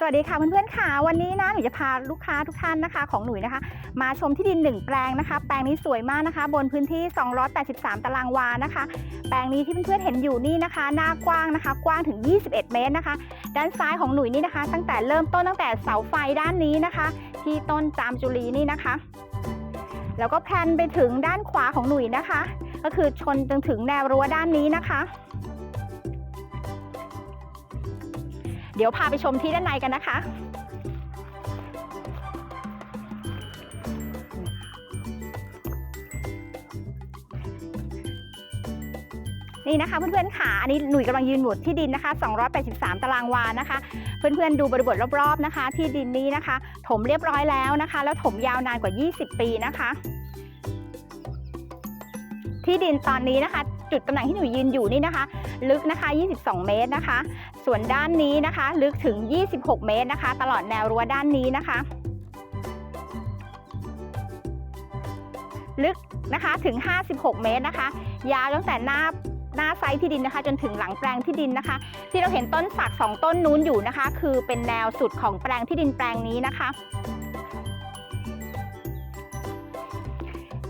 สวัสดีค่ะเพื่อนๆค่ะวันนี้นะหนูจะพาลูกค้าทุกท่านนะคะ ของหนุ่ยนะคะ มาชมที่ดินหนึ่งแปลงนะคะ แปลงนี้สวยมากนะคะ บนพื้นที่ 283 ตารางวานะคะ แปลงนี้ที่เพื่อนๆเห็นอยู่นี่นะคะ หน้ากว้างนะคะ กว้างถึง 21 เมตรนะคะ ด้านซ้ายของหนุ่ยนี่นะคะ ตั้งแต่เริ่มต้นตั้งแต่เสาไฟด้านนี้นะคะ ที่ต้นจามจุลีนี่นะคะ แล้วก็แพลนไปถึงด้านขวาของหนุ่ยนะคะ ก็คือชนจนถึงแนวรั้วด้านนี้นะคะ เดี๋ยวพาไปชมที่ด้านในกันนะคะ นี่นะคะเพื่อนๆค่ะ อันนี้หนุ่ยกำลังยืนหมุดที่ดินนะคะ 283 ตารางวานะคะ เพื่อนๆดูบริบทรอบๆนะคะ ที่ดินนี้นะคะ ถมเรียบร้อยแล้วนะคะ แล้วถมยาวนานกว่า 20 ปีนะคะ ที่ดินตอนนี้นะคะ จุดตำแหน่งที่หนูยืนอยู่นี่นะคะ ลึกนะคะ 22 เมตรนะคะ ส่วนด้านนี้นะคะ ลึกถึง 26 เมตรนะคะ ตลอดแนวรั้วด้านนี้นะคะ ลึกนะคะถึง 56 เมตรนะคะ ยาวตั้งแต่หน้าหน้าไซต์ที่ดินนะคะ จนถึงหลังแปลงที่ดินนะคะ ที่เราเห็นต้นสักสองต้นนู้นอยู่นะคะ คือเป็นแนวสุดของแปลงที่ดินแปลงนี้นะคะ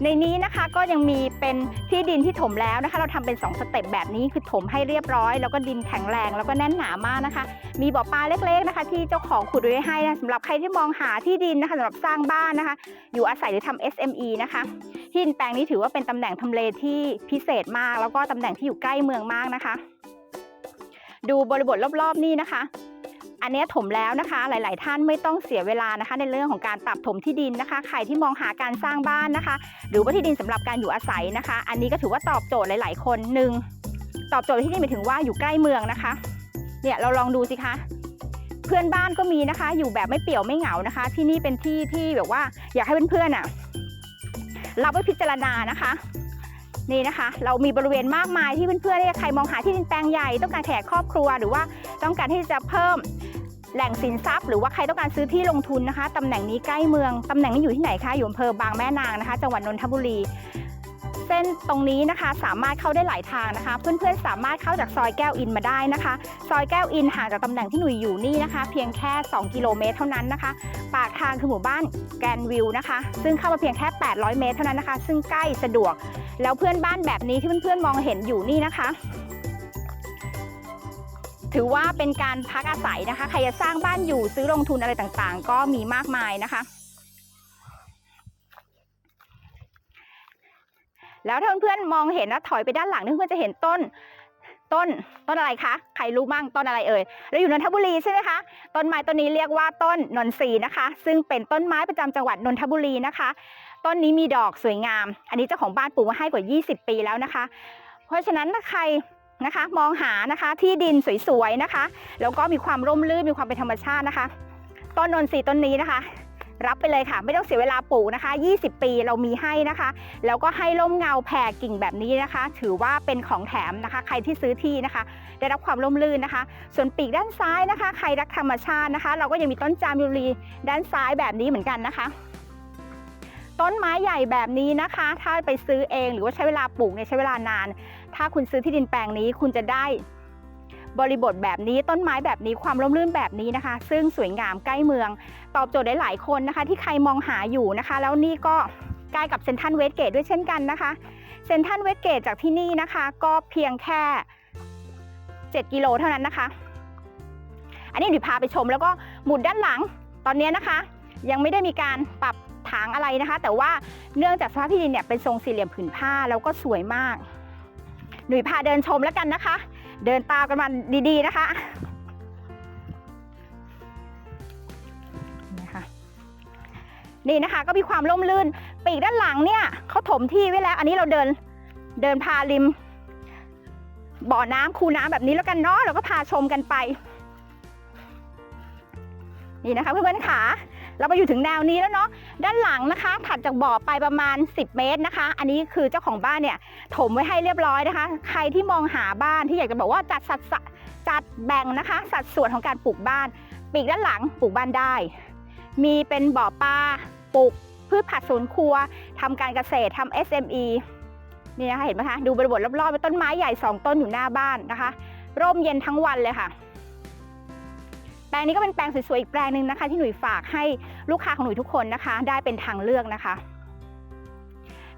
ในนี้นะคะก็ยังมีเป็นที่ดินที่ถมแล้วนะคะ เราทำเป็น 2 สเต็ปแบบนี้คือถมให้เรียบร้อย แล้วก็ดินแข็งแรงแล้วก็แน่นหนามากนะคะ มีบ่อปลาเล็กๆนะคะ ที่เจ้าของขุดไว้ให้นะสำหรับใครที่มองหาที่ดินนะคะสำหรับสร้างบ้านนะคะ อยู่อาศัยหรือทำ SME นะคะที่ดินแปลงนี้ถือว่าเป็นตำแหน่งทำเลที่พิเศษมาก แล้วก็ตำแหน่งที่อยู่ใกล้เมืองมากนะคะ ดูบริบทรอบๆนี่นะคะ อันนี้ถมแล้วนะคะ หลาย ๆ ท่านไม่ต้องเสียเวลานะคะ ในเรื่องของการปรับถมที่ดินนะคะ ใครที่มองหาการสร้างบ้านนะคะ หรือว่าที่ดินสำหรับการอยู่อาศัยนะคะ อันนี้ก็ถือว่าตอบโจทย์หลาย ๆ คนหนึ่งตอบโจทย์ที่นี่หมายถึงว่าอยู่ใกล้เมืองนะคะ เนี่ยเราลองดูสิคะเพื่อนบ้านก็มีนะคะ อยู่แบบไม่เปี่ยวไม่เหงานะคะ ที่นี่เป็นที่ที่แบบว่า อยากให้เพื่อนๆอะรับไว้พิจารณานะคะ นี่นะคะ เรามีบริเวณมากมายที่เพื่อนๆใครมองหาที่ดินแปลงใหญ่ต้องการแขกครอบครัวหรือว่าต้องการที่จะเพิ่ม แหล่งสินทรัพย์หรือว่าใครต้องการซื้อที่ลงทุนนะคะตำแหน่งนี้ใกล้เมืองตำแหน่งนี้อยู่ที่ไหนคะอยู่อำเภอบางแม่นางนะคะ จังหวัดนนทบุรี เส้นตรงนี้นะคะสามารถเข้าได้หลายทางนะคะ เพื่อนๆสามารถเข้าจากซอยแก้วอินมาได้นะคะ ซอยแก้วอินห่างจากตำแหน่งที่หนุ่ยอยู่นี่นะคะ เพียงแค่ 2 กิโลเมตรเท่านั้นนะคะ ปากทางคือหมู่บ้านแกนวิวนะคะ ซึ่งเข้ามาเพียงแค่ 800 เมตรเท่านั้นนะคะ ซึ่งใกล้สะดวก แล้วเพื่อนบ้านแบบนี้ที่เพื่อนๆมองเห็นอยู่นี่นะคะ ถือว่าเป็นการพักอาศัยนะคะ ใครจะสร้างบ้านอยู่ซื้อลงทุนอะไรต่างๆ ก็มีมากมายนะคะ แล้วถ้าเพื่อนๆมองเห็นนะถอยไปด้านหลังเพื่อนจะเห็นต้นต้นต้นอะไรคะ ใครรู้มั่งต้นอะไรเอ่ยเราอยู่นนทบุรีใช่ไหมคะ ต้นไม้ต้นนี้เรียกว่าต้นนนทรีนะคะ ซึ่งเป็นต้นไม้ประจำจังหวัดนนทบุรีนะคะ ต้นนี้มีดอกสวยงาม อันนี้เจ้าของบ้านปลูกมาให้กว่า 20 ปีแล้วนะคะ เพราะฉะนั้นถ้าใคร นะคะ มองหานะคะที่ดินสวยๆนะคะ แล้วก็มีความร่มรื่นมีความเป็นธรรมชาตินะคะ ต้นนนทรีต้นนี้นะคะ รับไปเลยค่ะ ไม่ต้องเสียเวลาปลูกนะคะ 20 ปีเรามีให้นะคะ แล้วก็ให้ร่มเงาแผ่กิ่งแบบนี้นะคะ ถือว่าเป็นของแถมนะคะ ใครที่ซื้อที่นะคะ ได้รับความร่มรื่นนะคะ ส่วนปีกด้านซ้ายนะคะ ใครรักธรรมชาตินะคะ เราก็ยังมีต้นจามยุรีด้านซ้ายแบบนี้เหมือนกันนะคะ ต้นไม้ใหญ่แบบนี้นะคะ ถ้าไปซื้อเองหรือว่าใช้เวลาปลูกเนี่ยใช้เวลานาน ถ้าคุณซื้อที่ดินแปลงนี้คุณจะได้บริบทแบบนี้ต้นไม้แบบนี้ความร่มรื่นแบบนี้นะคะ ซึ่งสวยงามใกล้เมือง ตอบโจทย์ได้หลายคนนะคะ ที่ใครมองหาอยู่นะคะ แล้วนี่ก็ใกล้กับเซนทรัลเวสเกตด้วยเช่นกันนะคะเซนทรัลเวสเกตจากที่นี่นะคะ ก็เพียงแค่ 7 กิโลเท่านั้นนะคะ อันนี้เดี๋ยวพาไปชมแล้วก็หมุดด้านหลังตอนนี้นะคะ ยังไม่ได้มีการปรับ ถางอะไรนะคะ แต่ว่าเนื่องจากสภาพที่ดินเนี่ยเป็นทรงสี่เหลี่ยมผืนผ้าแล้วก็สวยมาก หนุ่ยพาเดินชมแล้วกันนะคะ เดินตามกันมาดีๆนะคะนี่นะคะก็มีความร่มรื่นปีกด้านหลังเนี่ยเขาถมที่ไว้แล้ว อันนี้เราเดินเดินพาริม บ่อน้ำคูน้ำแบบนี้แล้วกันเนาะเราก็พาชมกันไป นี่นะคะเพื่อนๆขา เราไปอยู่ถึงแนวนี้แล้วเนาะด้านหลังนะคะ ถัดจากบ่อไปประมาณ 10 เมตรนะคะ อันนี้คือเจ้าของบ้านเนี่ยถมไว้ให้เรียบร้อยนะคะ ใครที่มองหาบ้านที่อยากจะบอกว่าจัดสัดสะจัดแบ่งนะคะ สัดส่วนของการปลูกบ้าน ปีกด้านหลังปลูกบ้านได้ มีเป็นบ่อปลาปลูกพืชผักสวนครัวทำการเกษตรทำ SME นี่นะคะเห็นไหมคะดูบริบทรอบๆเป็นต้นไม้ใหญ่ 2 ต้นอยู่หน้าบ้านนะคะ ร่มเย็นทั้งวันเลยค่ะ งนี้ก็เป็นแปลงสวยๆอีกแปลงหนึ่งนะคะ ที่หนุ่ยฝากให้ลูกค้าของหนุ่ยทุกคนนะคะ ได้เป็นทางเลือกนะคะ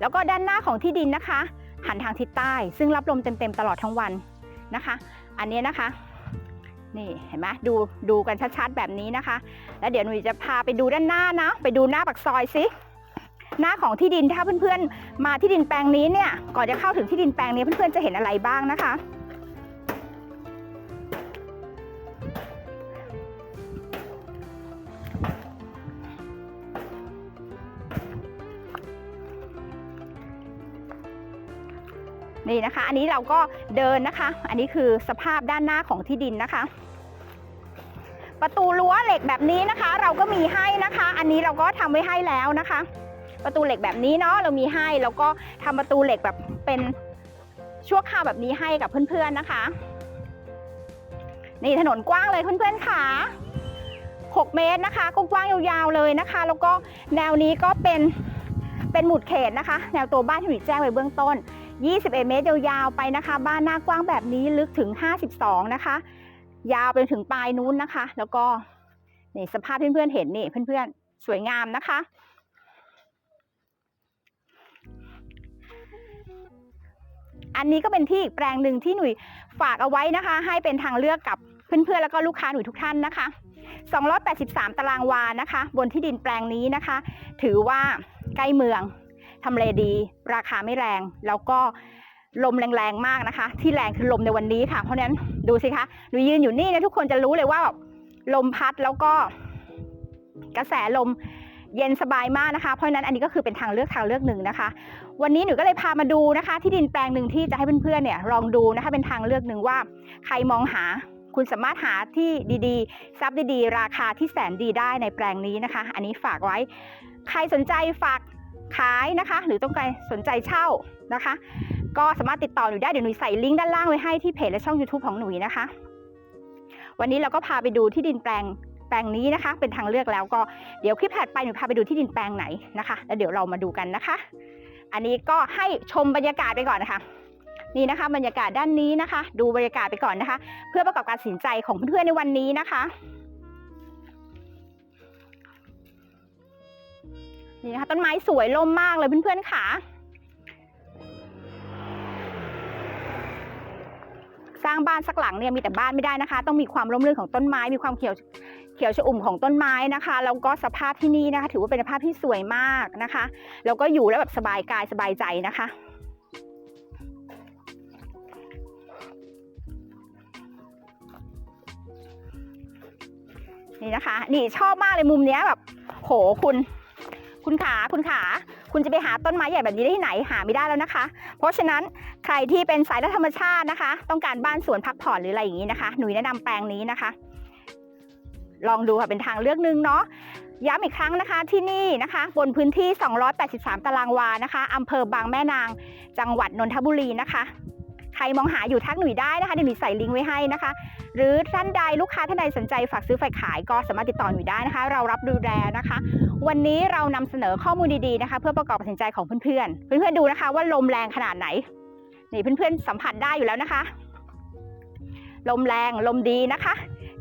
แล้วก็ด้านหน้าของที่ดินนะคะ หันทางทิศใต้ ซึ่งรับลมเต็มๆตลอดทั้งวันนะคะ อันนี้นะคะนี่เห็นไหมดูดูกันชัดๆแบบนี้นะคะ แล้วเดี๋ยวหนุ่ยจะพาไปดูด้านหน้านะ ไปดูหน้าปากซอยสิหน้าของที่ดินถ้าเพื่อนๆมาที่ดินแปลงนี้เนี่ยก่อนจะเข้าถึงที่ดินแปลงนี้เพื่อนๆจะเห็นอะไรบ้างนะคะ นี่นะคะ อันนี้เราก็เดินนะคะ อันนี้คือสภาพด้านหน้าของที่ดินนะคะ ประตูรั้วเหล็กแบบนี้นะคะ เราก็มีให้นะคะ อันนี้เราก็ทำไว้ให้แล้วนะคะ ประตูเหล็กแบบนี้เนาะเรามีให้แล้วก็ทำประตูเหล็กแบบเป็นชั่วคราวแบบนี้ให้กับเพื่อนๆนะคะ นี่ถนนกว้างเลยเพื่อนๆค่ะ 6 เมตรนะคะกว้างยาวๆเลยนะคะ แล้วก็แนวนี้ก็เป็นเป็นหมุดเขตนะคะ แนวตัวบ้านที่หนูแจ้งไว้เบื้องต้น 21 เมตรยาวๆไปนะคะ บ้านหน้ากว้างแบบนี้ลึกถึง 52 นะคะ ยาวไปถึงปลายนู้นนะคะ แล้วก็นี่สภาพเพื่อนๆเห็นนี่เพื่อนๆ สวยงามนะคะอันนี้ก็เป็นที่อีกแปลงหนึ่งที่หนุ่ยฝากเอาไว้นะคะ ให้เป็นทางเลือกกับเพื่อนๆแล้วก็ลูกค้าหนุ่ยทุกท่านนะคะ 283 ตารางวานะคะ บนที่ดินแปลงนี้นะคะ ถือว่าใกล้เมืองทำเลดี ราคาไม่แรง แล้วก็ลมแรงๆมากนะคะ ที่แรงคือลมในวันนี้ค่ะ เพราะนั้นดูสิคะหนูยืนอยู่นี่นะทุกคนจะรู้เลยว่าแบบลมพัดแล้วก็กระแสลมเย็นสบายมากนะคะ เพราะนั้นอันนี้ก็คือเป็นทางเลือกทางเลือกหนึ่งนะคะ วันนี้หนูก็เลยพามาดูนะคะ ที่ดินแปลงหนึ่งที่จะให้เพื่อนๆเนี่ยลองดูนะคะ เป็นทางเลือกหนึ่งว่า ใครมองหา คุณสามารถหาที่ดีๆทรัพย์ดีๆ ราคาที่แสนดีได้ในแปลงนี้นะคะ อันนี้ฝากไว้ ใครสนใจฝากขายนะคะ หรือต้องการสนใจเช่านะคะ ก็สามารถติดต่อหนูได้เดี๋ยวหนูใส่ลิงก์ด้านล่างไว้ให้ที่เพจและช่อง YouTube ของหนูนะคะ วันนี้เราก็พาไปดูที่ดินแปลงแปลงนี้นะคะ เป็นทางเลือกแล้วก็เดี๋ยวคลิปถัดไปหนูพาไปดูที่ดินแปลงไหนนะคะ แล้วเดี๋ยวเรามาดูกันนะคะ อันนี้ก็ให้ชมบรรยากาศไปก่อนนะคะ นี่นะคะ บรรยากาศด้านนี้นะคะ ดูบรรยากาศไปก่อนนะคะ เพื่อประกอบการตัดสินใจของเพื่อนๆในวันนี้นะคะนี่นะคะต้นไม้สวยล่มมากเลยเพื่อนๆค่ะ สร้างบ้านสักหลังเนี่ยมีแต่บ้านไม่ได้นะคะ ต้องมีความร่มรื่นของต้นไม้ มีความเขียวเขียวชอุ่มของต้นไม้นะคะแล้วก็สภาพที่นี่นะคะ ถือว่าเป็นสภาพที่สวยมากนะคะแล้วก็อยู่แล้วแบบสบายกายสบายใจนะคะ นี่นะคะ นี่ชอบมากเลยมุมเนี้ยแบบ โหคุณ คุณขาคุณขา คุณจะไปหาต้นไม้ใหญ่แบบนี้ได้ที่ไหนหาไม่ได้แล้วนะคะ เพราะฉะนั้นใครที่เป็นสายธรรมชาตินะคะ ต้องการบ้านสวนพักผ่อนหรืออะไรอย่างนี้นะคะ หนูแนะนำแปลงนี้นะคะ ลองดูค่ะเป็นทางเลือกหนึ่งเนาะย้ำอีกครั้งนะคะที่นี่นะคะ บนพื้นที่ 283 ตารางวานะคะอำเภอบางแม่นาง จังหวัดนนทบุรีนะคะ ครมองหาอยู่ทักหนุ่ยได้นะคะเดี๋ยวหนุ่ยใส่ลิงก์ไว้ให้นะคะ หรือท่านใดลูกค้าท่านใดสนใจฝากซื้อฝากขายก็สามารถติดต่อหนุ่ยได้นะคะ เรารับดูแลนะคะ วันนี้เรานำเสนอข้อมูลดีๆนะคะ เพื่อประกอบตัดสินใจของเพื่อนๆ เพื่อนๆดูนะคะ ว่าลมแรงขนาดไหนนี่เพื่อนๆสัมผัสได้อยู่แล้วนะคะ ลมแรงลมดีนะคะ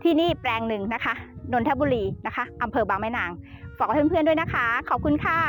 ที่นี่แปลงหนึ่งนะคะนนทบุรีนะคะอำเภอบางแม่นางฝากไว้เพื่อนๆด้วยนะคะ ขอบคุณค่ะ